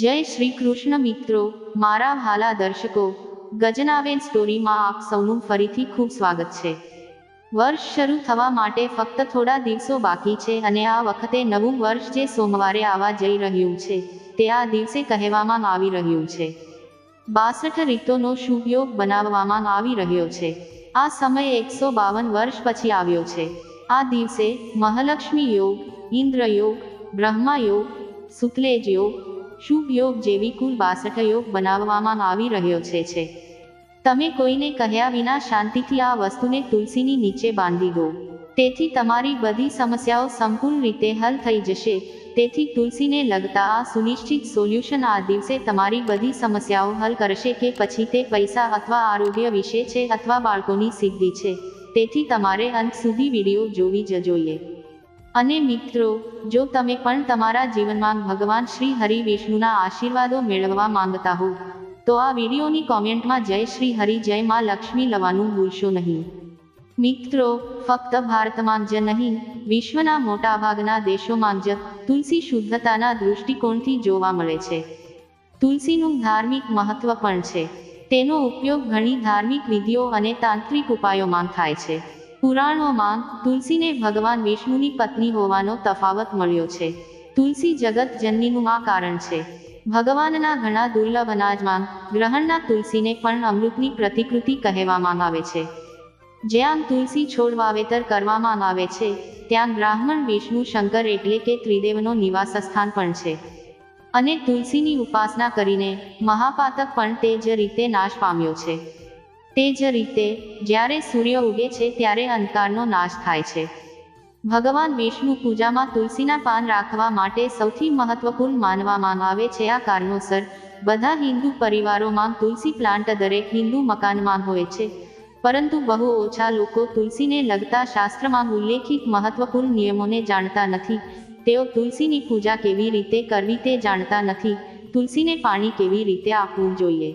જય શ્રી કૃષ્ણ મિત્રો, મારા ભાલા દર્શકો, ગજનાવેન સ્ટોરીમાં આપ સૌનું ફરીથી ખૂબ સ્વાગત છે. વર્ષ શરૂ થવા માટે ફક્ત થોડા દિવસો બાકી છે અને આ વખતે નવું વર્ષ જે સોમવારે આવવા જઈ રહ્યું છે, તે આ દિવસે કહેવામાં આવી રહ્યું છે. બાસઠ રીતોનો શુભ યોગ બનાવવામાં આવી રહ્યો છે. આ સમય એકસો બાવન વર્ષ પછી આવ્યો છે. આ દિવસે મહાલક્ષ્મી યોગ ઇન્દ્ર યોગ બ્રહ્મા યોગ શુક્લેજ યોગ શુભ યોગ જેવી કુલ બાસઠ યોગ બનાવવામાં આવી રહ્યો છે છે. તમે કોઈને કહ્યા વિના શાંતિથી આ વસ્તુને તુલસીની નીચે બાંધી દો. તેથી તમારી બધી સમસ્યાઓ સંપૂર્ણ રીતે હલ થઈ જશે. તેથી તુલસીને લગતા આ સુનિશ્ચિત સોલ્યુશન આ દિવસે તમારી બધી સમસ્યાઓ હલ કરશે કે પછી તે પૈસા અથવા આરોગ્ય વિશે છે અથવા બાળકોની સિદ્ધિ છે. તેથી તમારે અંત સુધી વીડિયો જોવી જ જોઈએ. અને મિત્રો, જો તમે પણ તમારા જીવનમાં ભગવાન શ્રી હરિ વિષ્ણુના આશીર્વાદો મેળવવા માંગતા હો, તો આ વિડીયોની કોમેન્ટમાં જય શ્રી હરિ, જય માં લક્ષ્મી લવાનું ભૂલશો નહીં. મિત્રો, ફક્ત ભારતમાં જ નહીં, વિશ્વના મોટાભાગના દેશોમાં જ તુલસી શુદ્ધતાના દૃષ્ટિકોણથી જોવા મળે છે. તુલસીનું ધાર્મિક મહત્વ પણ છે. તેનો ઉપયોગ ઘણી ધાર્મિક વિધિઓ અને તાંત્રિક ઉપાયોમાં થાય છે. પુરાણોમાં તુલસીને ભગવાન વિષ્ણુની પત્ની હોવાનો તફાવત મળ્યો છે. તુલસી જગત જનનીનું આ કારણ છે. ભગવાનના ઘણા દુર્લભ અનાજમાં ગ્રહણના તુલસીને પણ અમૃતની પ્રતિકૃતિ કહેવામાં આવે છે. જ્યાં તુલસી છોડ વાવેતર કરવામાં આવે છે, ત્યાં બ્રાહ્મણ વિષ્ણુ શંકર એટલે કે ત્રિદેવનો નિવાસ સ્થાન પણ છે. અને તુલસીની ઉપાસના કરીને મહાપાતક પણ તે જ રીતે નાશ પામ્યો છે. તે જ રીતે, જ્યારે સૂર્ય ઉગે છે, ત્યારે અંધકારનો નાશ થાય છે. ભગવાન વિષ્ણુ પૂજામાં તુલસીના પાન રાખવા માટે સૌથી મહત્વપૂર્ણ માનવામાં આવે છે આ કારણોસર, બધા હિન્દુ પરિવારોમાં તુલસી પ્લાન્ટ દરેક હિન્દુ મકાનમાં હોય છે. પરંતુ બહુ ઓછા લોકો તુલસીને લગતા શાસ્ત્રમાં ઉલ્લેખિત મહત્વપૂર્ણ નિયમોને જાણતા નથી. તેઓ તુલસીની પૂજા કેવી રીતે કરવી તે જાણતા નથી. તુલસીને પાણી કેવી રીતે આપવું જોઈએ?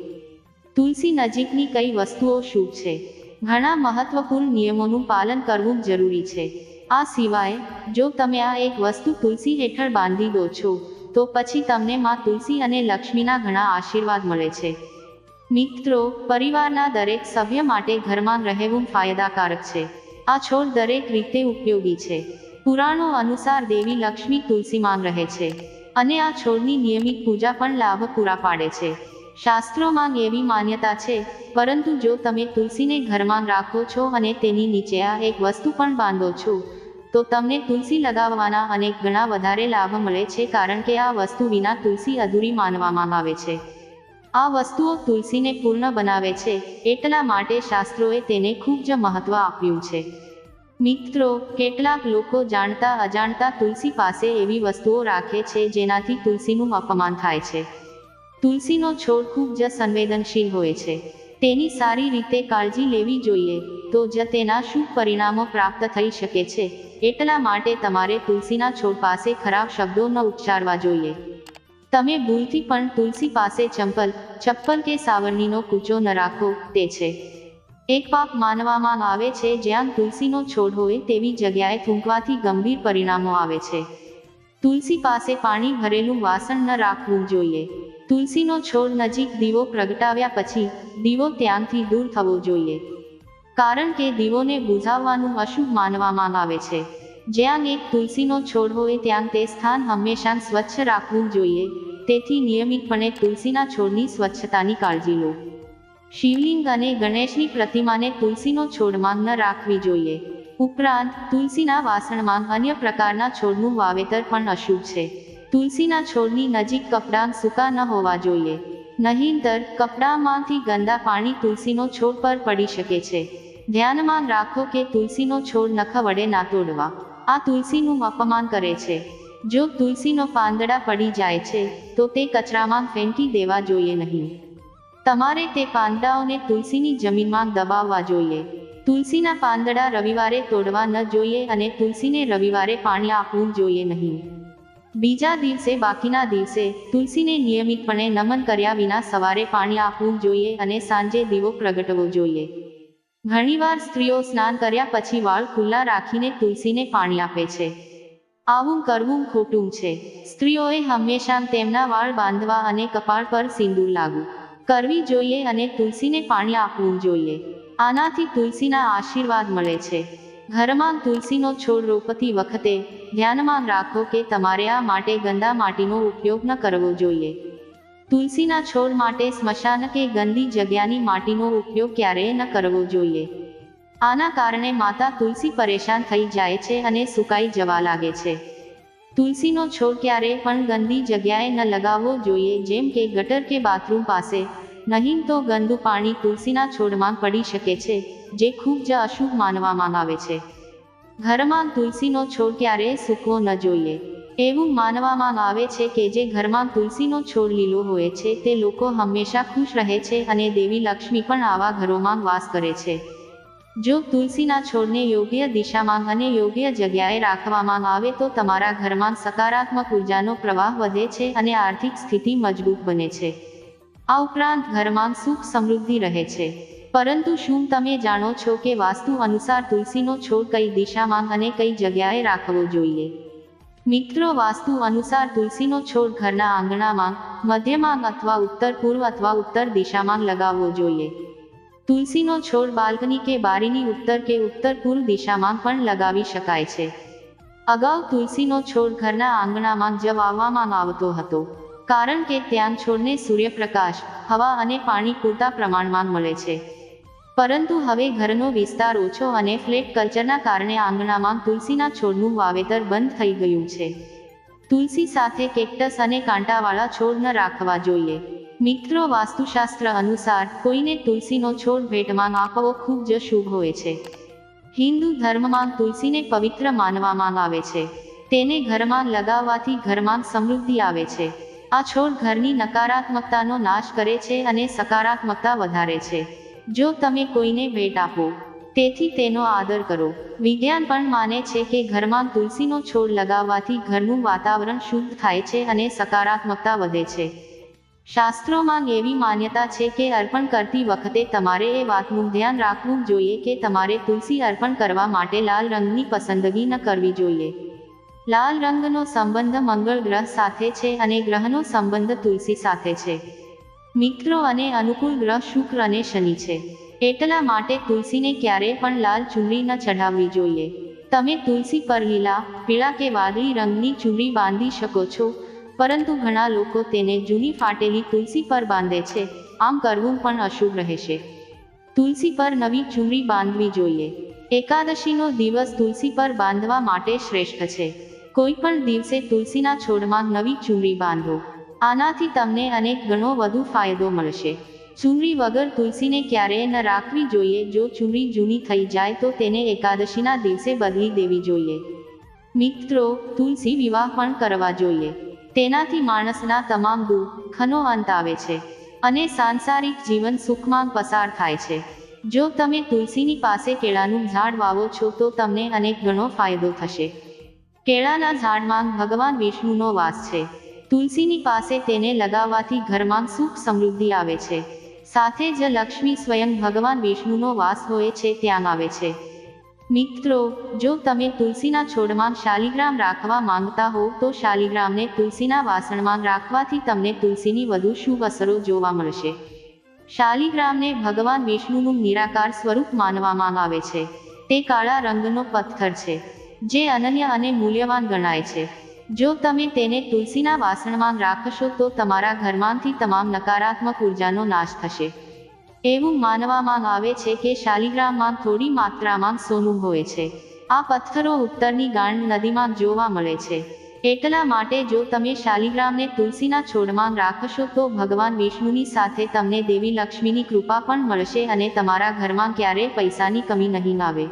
તુલસી નજીકની કઈ વસ્તુઓ શું છે? ઘણા મહત્વપૂર્ણ નિયમોનું પાલન કરવું જરૂરી છે. આ સિવાય, જો તમે આ એક વસ્તુ તુલસી હેઠળ બાંધી દો છો, તો પછી તમને માં તુલસી અને લક્ષ્મીના ઘણા આશીર્વાદ મળે છે. મિત્રો, પરિવારના દરેક સભ્ય માટે ઘરમાં રહેવું ફાયદાકારક છે. આ છોડ દરેક રીતે ઉપયોગી છે. પુરાણો અનુસાર દેવી લક્ષ્મી તુલસીમાં રહે છે. અને આ છોડની નિયમિત પૂજા પણ લાભ પૂરા પાડે છે. શાસ્ત્રોમાં એવી માન્યતા છે, પરંતુ જો તમે તુલસીને ઘરમાં રાખો છો અને તેની નીચે આ એક વસ્તુ પણ બાંધો છો, તો તમને તુલસી લગાવવાના અનેક ગણા વધારે લાભ મળે છે કારણ કે આ વસ્તુ વિના તુલસી અધૂરી માનવામાં આવે છે. આ વસ્તુઓ તુલસીને પૂર્ણ બનાવે છે, એટલા માટે શાસ્ત્રોએ તેને ખૂબ જ મહત્વ આપ્યું છે. મિત્રો, કેટલાક લોકો જાણતા અજાણતા તુલસી પાસે એવી વસ્તુઓ રાખે છે જેનાથી તુલસીનું અપમાન થાય છે. તુલસીનો છોડ ખૂબ જ સંવેદનશીલ હોય છે. તેની સારી રીતે કાળજી લેવી જોઈએ, તો જ તેના શુભ પરિણામો પ્રાપ્ત થઈ શકે છે? એટલા માટે તમારે તુલસીના છોડ પાસે ખરાબ શબ્દો ન ઉચ્ચારવા જોઈએ. તમે ભૂલથી પણ તુલસી પાસે ચંપલ, ચપ્પલ કે સાવરણીનો કૂચો ન રાખો, તે છે. એક પાપ માનવામાં આવે છે, જ્યાં તુલસીનો છોડ હોય તેવી જગ્યાએ થૂંકવાથી ગંભીર પરિણામો આવે છે. તુલસી પાસે પાણી ભરેલું વાસણ ન રાખવું જોઈએ. તુલસીનો છોડ નજીક દીવો પ્રગટાવ્યા પછી દીવો ત્યાંથી દૂર થવો જોઈએ. કારણ કે દીવોને બુઝાવવાનું અશુભ માનવામાં આવે છે. જ્યાં એક તુલસીનો છોડ હોય ત્યાં તે સ્થાન હંમેશા સ્વચ્છ રાખવું જોઈએ. તેથી નિયમિતપણે તુલસીના છોડની સ્વચ્છતાની કાળજી લો. શિવલિંગ અને ગણેશની પ્રતિમાને તુલસીનો છોડમાં ન રાખવી જોઈએ. ઉપરાંત, તુલસીના વાસણમાં અન્ય પ્રકારના છોડનું વાવેતર પણ અશુભ છે. તુલસીના છોડની નજીક કપડાં સૂકા ન હોવા જોઈએ. નહીંતર કપડામાંથી ગંદા પાણી તુલસીનો છોડ પર પડી શકે છે. ધ્યાનમાં રાખો કે તુલસીનો છોડ નખ વડે ના તોડવા. આ તુલસીનું અપમાન કરે છે. જો તુલસીનો પાંદડા પડી જાય છે, તો તે કચરામાં ફેંકી દેવા જોઈએ નહીં. તમારે તે પાંદડાઓને તુલસીની જમીનમાં દબાવવા જોઈએ. તુલસીના પાંદડા રવિવારે તોડવા ન જોઈએ અને તુલસીને રવિવારે પાણી આપવું જોઈએ નહીં. બીજા દિવસે બાકીના દિવસે તુલસીને નિયમિતપણે નમન કર્યા વિના સવારે પાણી આપવું જોઈએ અને સાંજે દીવો પ્રગટવો જોઈએ. ઘણીવાર સ્ત્રીઓ સ્નાન કર્યા પછી વાળ ખુલ્લા રાખીને તુલસીને પાણી આપે છે. આવું કરવું ખોટું છે. સ્ત્રીઓએ હંમેશા તેમના વાળ બાંધવા અને કપાળ પર સિંદૂર લાગુ કરવી જોઈએ અને તુલસીને પાણી આપવું જોઈએ. આનાથી તુલસીના આશીર્વાદ મળે છે. ઘરમાં તુલસીનો છોડ રોપતી વખતે ધ્યાનમાં રાખો કે તમારે આ માટે ગંદા માટીનો ઉપયોગ ન કરવો જોઈએ. તુલસીના છોડ માટે સ્મશાન કે ગંદી જગ્યાની માટીનો ઉપયોગ ક્યારેય ન કરવો જોઈએ. આના કારણે માતા તુલસી પરેશાન થઈ જાય છે અને સુકાઈ જવા લાગે છે. તુલસીનો છોડ ક્યારેય પણ ગંદી જગ્યાએ ન લગાવવો જોઈએ જેમ કે ગટર કે બાથરૂમ પાસે નહીં તો ગંદુ પાણી તુલસીના છોડમાં પડી શકે છે, જે ખૂબ જ અશુભ માનવામાં આવે છે. ઘરમાં તુલસીનો છોડ ક્યારેય સૂકવો ન જોઈએ. એવું માનવામાં આવે છે કે જે ઘરમાં તુલસીનો છોડ લીલો હોય છે, તે લોકો હંમેશા ખુશ રહે છે અને દેવી લક્ષ્મી પણ આવા ઘરોમાં વાસ કરે છે. જો તુલસીના છોડને યોગ્ય દિશામાં અને યોગ્ય જગ્યાએ રાખવામાં આવે તો તમારા ઘરમાં સકારાત્મક ઉર્જાનો પ્રવાહ વધે છે અને આર્થિક સ્થિતિ મજબૂત બને છે. આ ઉપરાંત ઘરમાં સુખ સમૃદ્ધિ રહે છે. પરંતુ શું તમે જાણો છો કે વાસ્તુ અનુસાર તુલસીનો છોડ કઈ દિશામાં અને કઈ જગ્યાએ રાખવો જોઈએ? મિત્રો, વાસ્તુ અનુસાર તુલસીનો છોડ ઘરના આંગણામાં, મધ્યમાં અથવા ઉત્તર પૂર્વ અથવા ઉત્તર દિશામાં લગાવવો જોઈએ. તુલસીનો છોડ બાલ્કની કે બારીની ઉત્તર કે ઉત્તર પૂર્વ દિશામાં પણ લગાવી શકાય છે. અગાઉ તુલસીનો છોડ ઘરના આંગણામાં જ વાવવામાં આવતો હતો. કારણ કે ત્યાં છોડને સૂર્યપ્રકાશ, હવા અને પાણી પૂરતા પ્રમાણમાં મળે છે. પરંતુ હવે ઘરનો વિસ્તાર ઓછો અને ફ્લેટ કલ્ચરના કારણે આંગણામાં તુલસીના છોડનું વાવેતર બંધ થઈ ગયું છે. તુલસી સાથે કેક્ટસ અને કાંટાવાળા છોડ ન રાખવા જોઈએ. મિત્રો, વાસ્તુશાસ્ત્ર અનુસાર કોઈને તુલસીનો છોડ ભેટમાં આપવો ખૂબ જ શુભ હોય છે. હિન્દુ ધર્મમાં તુલસીને પવિત્ર માનવામાં આવે છે. તેને ઘરમાં લગાવવાથી ઘરમાં સમૃદ્ધિ આવે છે. આ છોડ ઘરની નકારાત્મકતાનો નાશ કરે છે અને સકારાત્મકતા વધારે છે. જો તમે કોઈને ભેટ આપો, તેથી તેનો આદર કરો. વિજ્ઞાન પણ માને છે કે ઘરમાં તુલસીનો છોડ લગાવવાથી ઘરનું વાતાવરણ શુદ્ધ થાય છે અને સકારાત્મકતા વધે છે. શાસ્ત્રોમાં એવી માન્યતા છે કે અર્પણ કરતી વખતે તમારે એ વાતનું ધ્યાન રાખવું જોઈએ કે તમારે તુલસી અર્પણ કરવા માટે લાલ રંગની પસંદગી ન કરવી જોઈએ. લાલ રંગનો સંબંધ મંગળ ગ્રહ સાથે છે અને ગ્રહનો સંબંધ તુલસી સાથે છે. મિત્રો અને અનુકૂળ ગ્રહ શુક્ર અને શનિ છે. એટલા માટે તુલસીને ક્યારેય પણ લાલ ચૂંદડી ન ચઢાવવી જોઈએ. તમે તુલસી પર લીલા, પીળા કે વાદળી રંગની ચૂંદડી બાંધી શકો છો, પરંતુ ઘણા લોકો તેને જૂની ફાટેલી તુલસી પર બાંધે છે. આમ કરવું પણ અશુભ રહેશે. તુલસી પર નવી ચૂંદડી બાંધવી જોઈએ. એકાદશીનો દિવસ તુલસી પર બાંધવા માટે શ્રેષ્ઠ છે. કોઈ પણ દિવસે તુલસીના છોડમાં નવી ચૂંડી બાંધો. આનાથી તમને અનેક ગણો વધુ ફાયદો મળશે. ચૂંડી વગર તુલસીને ક્યારેય ન રાખવી જોઈએ. જો ચૂંદડી જૂની થઈ જાય તો તેને એકાદશીના દિવસે બદલી દેવી જોઈએ. મિત્રો, તુલસી વિવાહ પણ કરવા જોઈએ. તેનાથી માણસના તમામ દુઃખનો અંત આવે છે અને સાંસારિક જીવન સુખમાં પસાર થાય છે. જો તમે તુલસીની પાસે કેળાનું ઝાડ વાવો છો તો તમને અનેક ગણો ફાયદો થશે. કેળાના ઝાડમાં ભગવાન વિષ્ણુનો વાસ છે. તુલસીની પાસે તેને લગાવવાથી ઘરમાં સુખ સમૃદ્ધિ આવે છે. સાથે જ લક્ષ્મી સ્વયં ભગવાન વિષ્ણુનો વાસ હોય છે ત્યાં આવે છે. મિત્રો, જો તમે તુલસીના છોડમાં શાલિગ્રામ રાખવા માંગતા હો, તો શાલિગ્રામને તુલસીના વાસણમાં રાખવાથી તમને તુલસીની વધુ શુભ અસરો જોવા મળશે. શાલિગ્રામને ભગવાન વિષ્ણુનું નિરાકાર સ્વરૂપ માનવામાં આવે છે. તે કાળા રંગનો પથ્થર છે. જે અનન્ય અને મૂલ્યવાન ગણાય છે. જો તમે તેને તુલસીના વાસણમાં રાખશો તો તમારા ઘરમાંથી તમામ નકારાત્મક ઉર્જાનો નાશ થશે. એવું માનવામાં આવે છે કે શાલિગ્રામમાં થોડી માત્રામાં સોનું હોય છે. આ પથ્થરો ઉત્તરની ગાંડ નદીમાં જોવા મળે છે. એટલા માટે જો તમે શાલિગ્રામને તુલસીના છોડમાં રાખશો તો ભગવાન વિષ્ણુની સાથે તમને દેવી લક્ષ્મીની કૃપા પણ મળશે અને તમારા ઘરમાં ક્યારેય પૈસાની કમી નહીં આવે.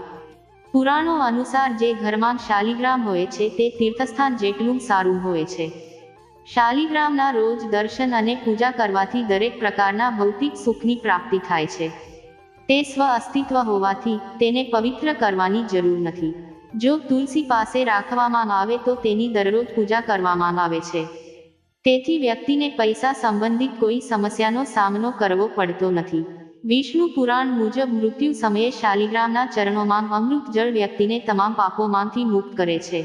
પુરાણો અનુસાર જે ઘરમાં શાલિગ્રામ હોય છે, તે તીર્થસ્થાન જેટલું સારું હોય છે. શાલિગ્રામના રોજ દર્શન અને પૂજા કરવાથી દરેક પ્રકારના ભૌતિક સુખની પ્રાપ્તિ થાય છે. તે સ્વ અસ્તિત્વ હોવાથી તેને પવિત્ર કરવાની જરૂર નથી. જો તુલસી પાસે રાખવામાં આવે તો તેની દરરોજ પૂજા કરવામાં આવે છે. તેથી વ્યક્તિને પૈસા સંબંધિત કોઈ સમસ્યાનો સામનો કરવો પડતો નથી. વિષ્ણુ પુરાણ મુજબ મૃત્યુ સમયે શાલિગ્રામના ચરણોમાં અમૃત જળ વ્યક્તિને તમામ પાપોમાંથી મુક્ત કરે છે.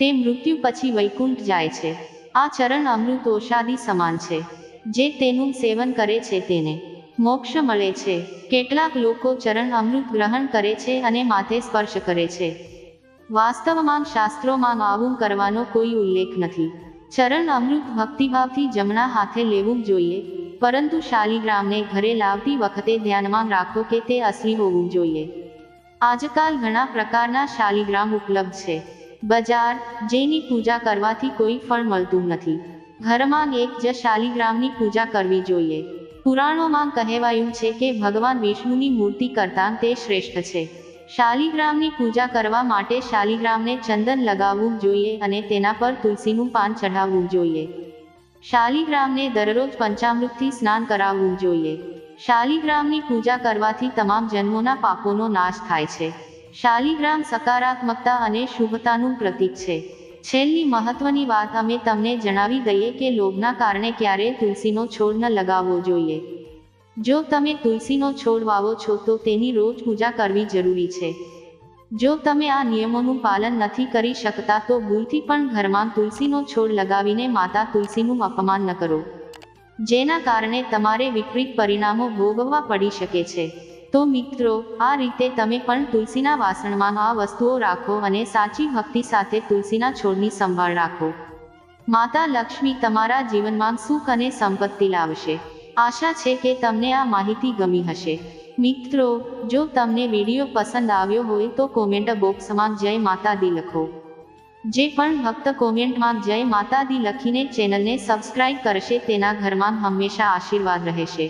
તે મૃત્યુ પછી વૈકુંઠ જાય છે. આ ચરણ અમૃત ઓષાદી સમાન છે. જે તેનું સેવન કરે છે તેને મોક્ષ મળે છે. કેટલાક લોકો ચરણ અમૃત ગ્રહણ કરે છે અને માથે સ્પર્શ કરે છે. વાસ્તવમાં શાસ્ત્રોમાં આવું કરવાનો કોઈ ઉલ્લેખ નથી. ચરણ અમૃત ભક્તિભાવથી જમણા હાથે લેવું જોઈએ. પરંતુ શાલિગ્રામને ઘરે લાવતી વખતે ધ્યાનમાં રાખો કે તે અસલી હોવું જોઈએ. આજકાલ ઘણા પ્રકારના શાલિગ્રામ ઉપલબ્ધ છે. બજાર, જેની પૂજા કરવાથી કોઈ ફળ મળતું નથી. ઘરમાં એક જ શાલિગ્રામની પૂજા કરવી જોઈએ. પુરાણોમાં કહેવાયું છે કે ભગવાન વિષ્ણુની મૂર્તિ કરતાં તે શ્રેષ્ઠ છે. શાલિગ્રામની પૂજા કરવા માટે શાલિગ્રામને ચંદન લગાવવું જોઈએ અને તેના પર તુલસીનું પાન ચઢાવવું જોઈએ. શાલિગ્રામને દરરોજ પંચામૃતથી સ્નાન કરાવવું જોઈએ. શાલિગ્રામની પૂજા કરવાથી તમામ જન્મોના પાપોનો નાશ થાય છે. શાલિગ્રામ સકારાત્મકતા અને શુભતાનું પ્રતીક છે. છેલ્લી મહત્વની વાત અમે તમને જણાવી દઈએ કે લોભના કારણે ક્યારેય તુલસીનો છોડ ન લગાવવો જોઈએ. જો તમે તુલસીનો છોડ વાવો છો તો તેની રોજ પૂજા કરવી જરૂરી છે. જો તમે આ નિયમોનું પાલન નથી કરી શકતા તો ભૂલથી પણ ઘરમાં તુલસીનો છોડ લગાવીને માતા તુલસીનું અપમાન ન કરો. જેના કારણે તમારે વિપરીત પરિણામો ભોગવવા પડી શકે છે. તો મિત્રો, આ રીતે તમે પણ તુલસીના વાસણમાં આ વસ્તુઓ રાખો અને સાચી ભક્તિ સાથે તુલસીના છોડની સંભાળ રાખો. માતા લક્ષ્મી તમારા જીવનમાં સુખ અને સંપત્તિ લાવશે. આશા છે કે તમને આ માહિતી ગમી હશે. મિત્રો, જો તમને વીડિયો પસંદ આવ્યો હોય તો કોમેન્ટ બોક્સમાં જય માતાદી લખો. જે પણ ભક્ત કોમેન્ટમાં જય માતાદી લખીને ચેનલને સબસ્ક્રાઇબ કરશે તેના ઘરમાં હંમેશા આશીર્વાદ રહેશે.